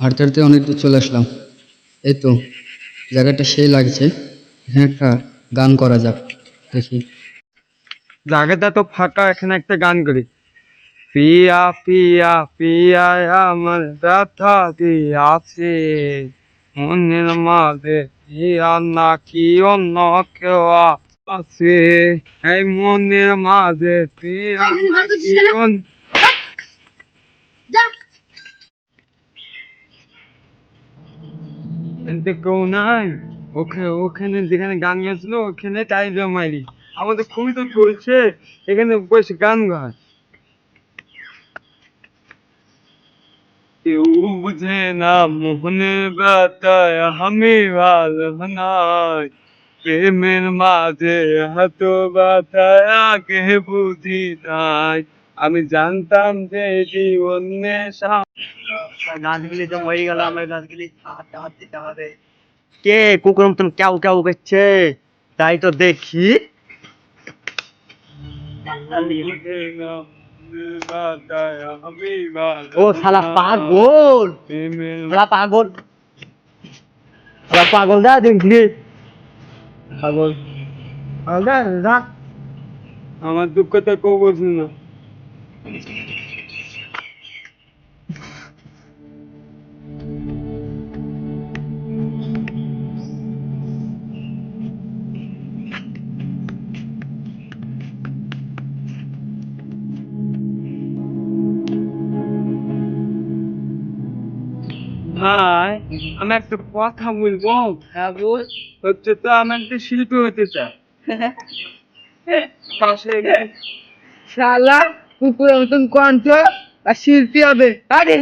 হাঁটতে হাঁটতে অনেক দূর চলে আসলাম। এই তো, জায়গাটা সেই লাগছে। এখানে একটা গান করা যাক, দেখি। জায়গাটা তো ফাঁকা, এখানে একটা গান করি। পিয়া পিয়া পিয়া, আমার ব্যথা দিয়াছে মনের মাঝে পিয়া নাকি অন্য কেউ আছে। এই মনের মাঝে পিয়া নাকি অন্য নাই ওখানে যেখানে গান ওখানে মারি আমাদের খুবই তো চলছে, এখানে বসে গান গায়। বুঝে না মোহনের ব্যথায় আমি ভালো নাই। প্রেমের মাঝে হাত ব্যথায় কে বুঝি নাই আমি জানতাম যে জীবন নেশা গাছগুলি তো মরে গেল আমার গাছগুলি হাঁটতে হাঁটতে হবে কে কুকুর মতন কেউ কেউ করছে? তাই তো দেখি। ও শালা পাগল। শালা পাগল। শালা পাগল দা দেখলি? পাগল। পাগল দা আমার দুঃখটা কেউ বোঝে না। ভাই আমি একটা কথা বলব। হ্যাঁ বল। হচ্ছে তো আমি একটা শিল্পী হতে চাই পাশে শালা কুকুরের মতন কণ্ঠ আর শিল্পী হবে। আরে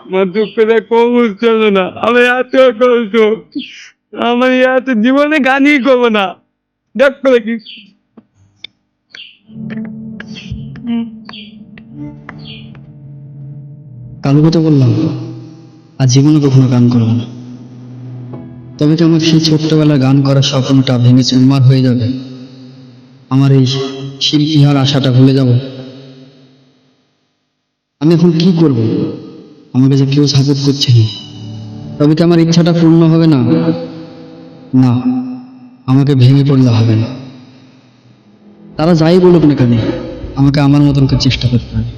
আমার দুঃখটা বুঝতে হবে না। আমি এত কষ্ট আমার এত জীবনে গানই করব না। দেখ করে কি কালো কথা বললাম, আর জীবনে কখনো গান করব না। তবে কি আমার সেই ছোট্টবেলায় গান করার স্বপ্নটা ভেঙে চুরমার হয়ে যাবে? আমার এই শিল্পী হওয়ার আশাটা ভুলে যাব। আমি এখন কি করব? আমাকে যে কেউ সাপোর্ট করছে না। তবে কি আমার ইচ্ছাটা পূর্ণ হবে না? না, আমাকে ভেঙে পড়লে হবে না। তারা যাই বলুক না কেন, আমাকে আমার মতন করে চেষ্টা করতে হবে।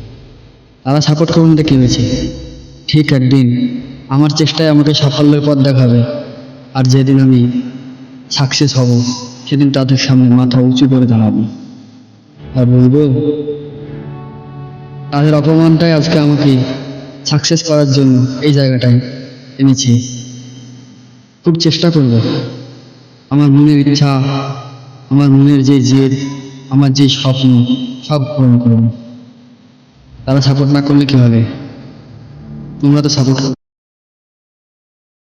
তারা সাপোর্ট করুন দেখে ভেবেছে ঠিক একদিন আমার চেষ্টায় আমাকে সাফল্যের পথ দেখাবে আর যেদিন আমি সাকসেস হব, সেদিন তাদের সামনে মাথা উঁচু করে দাঁড়াবো। আর বলব, তাদের অপমানটাই আজকে আমাকে সাকসেস করার জন্য এই জায়গাটায় এনেছে। খুব চেষ্টা করব। আমার মনের ইচ্ছা, আমার মনের যে জেদ আমার যে স্বপ্ন, সব পূরণ করুন। তারা সাপোর্ট না করলে কি হবে তোমরা তো সাপোর্ট